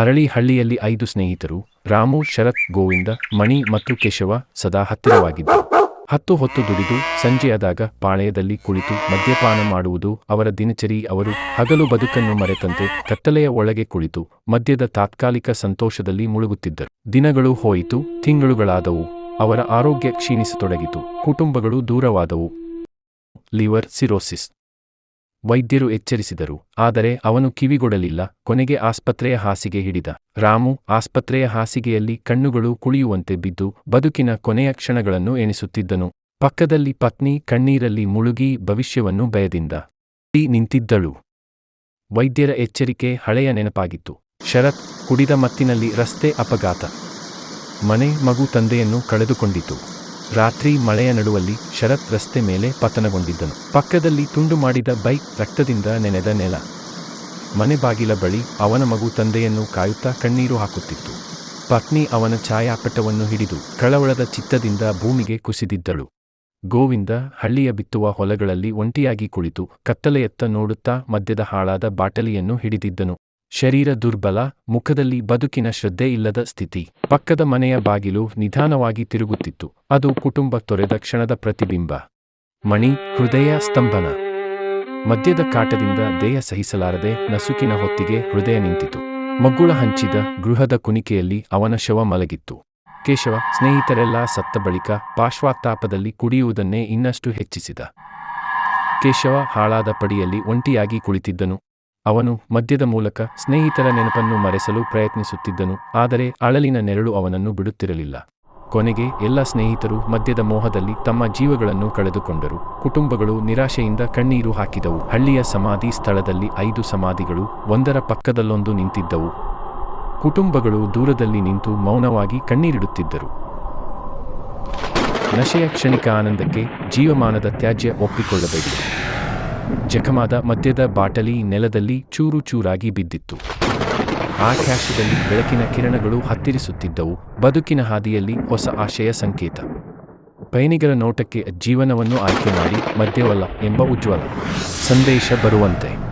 ಅರಳಿ ಹಳ್ಳಿಯಲ್ಲಿ ಐದು ಸ್ನೇಹಿತರು, ರಾಮು, ಶರತ್, ಗೋವಿಂದ, ಮಣಿ ಮತ್ತು ಕೇಶವ ಸದಾ ಹತ್ತಿರವಾಗಿದ್ದರು. ಹತ್ತು ಹೊತ್ತು ದುಡಿದು ಸಂಜೆಯಾದಾಗ ಪಾಳೆಯದಲ್ಲಿ ಕುಳಿತು ಮದ್ಯಪಾನ ಮಾಡುವುದು ಅವರ ದಿನಚರಿ. ಅವರು ಹಗಲು ಬದುಕನ್ನು ಮರೆತಂತೆ ಕತ್ತಲೆಯ ಒಳಗೆ ಕುಳಿತು ಮದ್ಯದ ತಾತ್ಕಾಲಿಕ ಸಂತೋಷದಲ್ಲಿ ಮುಳುಗುತ್ತಿದ್ದರು. ದಿನಗಳು ಹೋಯಿತು, ತಿಂಗಳುಗಳಾದವು. ಅವರ ಆರೋಗ್ಯ ಕ್ಷೀಣಿಸತೊಡಗಿತು. ಕುಟುಂಬಗಳು ದೂರವಾದವು. Liver cirrhosis. ವೈದ್ಯರು ಎಚ್ಚರಿಸಿದರು, ಆದರೆ ಅವನು ಕಿವಿಗೊಡಲಿಲ್ಲ, ಕೊನೆಗೆ ಆಸ್ಪತ್ರೆಯ ಹಾಸಿಗೆ ಹಿಡಿದ. ರಾಮು ಆಸ್ಪತ್ರೆಯ ಹಾಸಿಗೆಯಲ್ಲಿ ಕಣ್ಣುಗಳು ಕುಳಿಯುವಂತೆ ಬಿದ್ದು ಬದುಕಿನ ಕೊನೆಯ ಕ್ಷಣಗಳನ್ನು ಎಣಿಸುತ್ತಿದ್ದನು. ಪಕ್ಕದಲ್ಲಿ ಪತ್ನಿ ಕಣ್ಣೀರಲ್ಲಿ ಮುಳುಗಿ ಭವಿಷ್ಯವನ್ನು ಭಯದಿಂದ ಈ ನಿಂತಿದ್ದಳು. ವೈದ್ಯರ ಎಚ್ಚರಿಕೆ ಹಳೆಯ ನೆನಪಾಗಿತ್ತು. ಶರತ್ ಕುಡಿದ ಮತ್ತಿನಲ್ಲಿ ರಸ್ತೆ ಅಪಘಾತ. ಮನೆ, ಮಗು, ತಂದೆಯನ್ನು ಕಳೆದುಕೊಂಡಿತು. ರಾತ್ರಿ ಮಳೆಯ ನಡುವಲ್ಲಿ ಶರತ್ ರಸ್ತೆ ಮೇಲೆ ಪತನಗೊಂಡಿದ್ದನು. ಪಕ್ಕದಲ್ಲಿ ತುಂಡು ಮಾಡಿದ ಬೈಕ್ ರಕ್ತದಿಂದ ನೆನೆದ ನೆಲ. ಮನೆ ಬಾಗಿಲ ಬಳಿ ಅವನ ಮಗು ತಂದೆಯನ್ನು ಕಾಯುತ್ತಾ ಕಣ್ಣೀರು ಹಾಕುತ್ತಿತ್ತು. ಪತ್ನಿ ಅವನ ಛಾಯಾಪಟವನ್ನು ಹಿಡಿದು ಕಳವಳದ ಚಿತ್ತದಿಂದ ಭೂಮಿಗೆ ಕುಸಿದಿದ್ದಳು. ಗೋವಿಂದ ಹಳ್ಳಿಯ ಬಿತ್ತುವ ಹೊಲಗಳಲ್ಲಿ ಒಂಟಿಯಾಗಿ ಕುಳಿತು ಕತ್ತಲೆಯತ್ತ ನೋಡುತ್ತಾ ಮದ್ಯದ ಹಾಳಾದ ಬಾಟಲಿಯನ್ನು ಹಿಡಿದಿದ್ದನು. ಶರೀರ ದುರ್ಬಲ, ಮುಖದಲ್ಲಿ ಬದುಕಿನ ಶ್ರದ್ಧೆ ಇಲ್ಲದ ಸ್ಥಿತಿ. ಪಕ್ಕದ ಮನೆಯ ಬಾಗಿಲು ನಿಧಾನವಾಗಿ ತಿರುಗುತ್ತಿತ್ತು. ಅದು ಕುಟುಂಬ ತೊರೆದ ಕ್ಷಣದ ಪ್ರತಿಬಿಂಬ. ಮಣಿ, ಹೃದಯ ಸ್ತಂಭನ. ಮದ್ಯದ ಕಾಟದಿಂದ ದೇಹ ಸಹಿಸಲಾರದೆ ನಸುಕಿನ ಹೊತ್ತಿಗೆ ಹೃದಯ ನಿಂತಿತು. ಮಗ್ಗುಳ ಹಂಚಿದ ಗೃಹದ ಕುಣಿಕೆಯಲ್ಲಿ ಅವನ ಶವ ಮಲಗಿತ್ತು. ಕೇಶವ, ಸ್ನೇಹಿತರೆಲ್ಲ ಸತ್ತ ಬಳಿಕ ಪಾಶ್ವಾತ್ತಾಪದಲ್ಲಿ ಕುಡಿಯುವುದನ್ನೇ ಇನ್ನಷ್ಟು ಹೆಚ್ಚಿಸಿದ. ಕೇಶವ ಹಾಳಾದ ಪಡಿಯಲ್ಲಿ ಒಂಟಿಯಾಗಿ ಕುಳಿತಿದ್ದನು. ಅವನು ಮದ್ಯದ ಮೂಲಕ ಸ್ನೇಹಿತರ ನೆನಪನ್ನು ಮರೆಸಲು ಪ್ರಯತ್ನಿಸುತ್ತಿದ್ದನು, ಆದರೆ ಅಳಲಿನ ನೆರಳು ಅವನನ್ನು ಬಿಡುತ್ತಿರಲಿಲ್ಲ. ಕೊನೆಗೆ ಎಲ್ಲ ಸ್ನೇಹಿತರು ಮದ್ಯದ ಮೋಹದಲ್ಲಿ ತಮ್ಮ ಜೀವಗಳನ್ನು ಕಳೆದುಕೊಂಡರು. ಕುಟುಂಬಗಳು ನಿರಾಶೆಯಿಂದ ಕಣ್ಣೀರು ಹಾಕಿದವು. ಹಳ್ಳಿಯ ಸಮಾಧಿ ಸ್ಥಳದಲ್ಲಿ ಐದು ಸಮಾಧಿಗಳು ಒಂದರ ಪಕ್ಕದಲ್ಲೊಂದು ನಿಂತಿದ್ದವು. ಕುಟುಂಬಗಳು ದೂರದಲ್ಲಿ ನಿಂತು ಮೌನವಾಗಿ ಕಣ್ಣೀರಿಡುತ್ತಿದ್ದರು. ನಶೆಯ ಕ್ಷಣಿಕ ಆನಂದಕ್ಕೆ ಜೀವಮಾನದ ತ್ಯಾಜ್ಯ ಒಪ್ಪಿಕೊಳ್ಳಬೇಡಿ. ಜಖಮಾದ ಮದ್ಯದ ಬಾಟಲಿ ನೆಲದಲ್ಲಿ ಚೂರು ಚೂರಾಗಿ ಬಿದ್ದಿತ್ತು. ಆಕಾಶದಲ್ಲಿ ಬೆಳಕಿನ ಕಿರಣಗಳು ಹತ್ತಿರಿಸುತ್ತಿದ್ದವು. ಬದುಕಿನ ಹಾದಿಯಲ್ಲಿ ಹೊಸ ಆಶಯ ಸಂಕೇತ. ಪಯಣಿಗರ ನೋಟಕ್ಕೆ ಜೀವನವನ್ನು ಆಯ್ಕೆ ಮಾಡಿ ಮದ್ಯವಲ್ಲ ಎಂಬ ಉಜ್ವಲ ಸಂದೇಶ ಬರುವಂತೆ.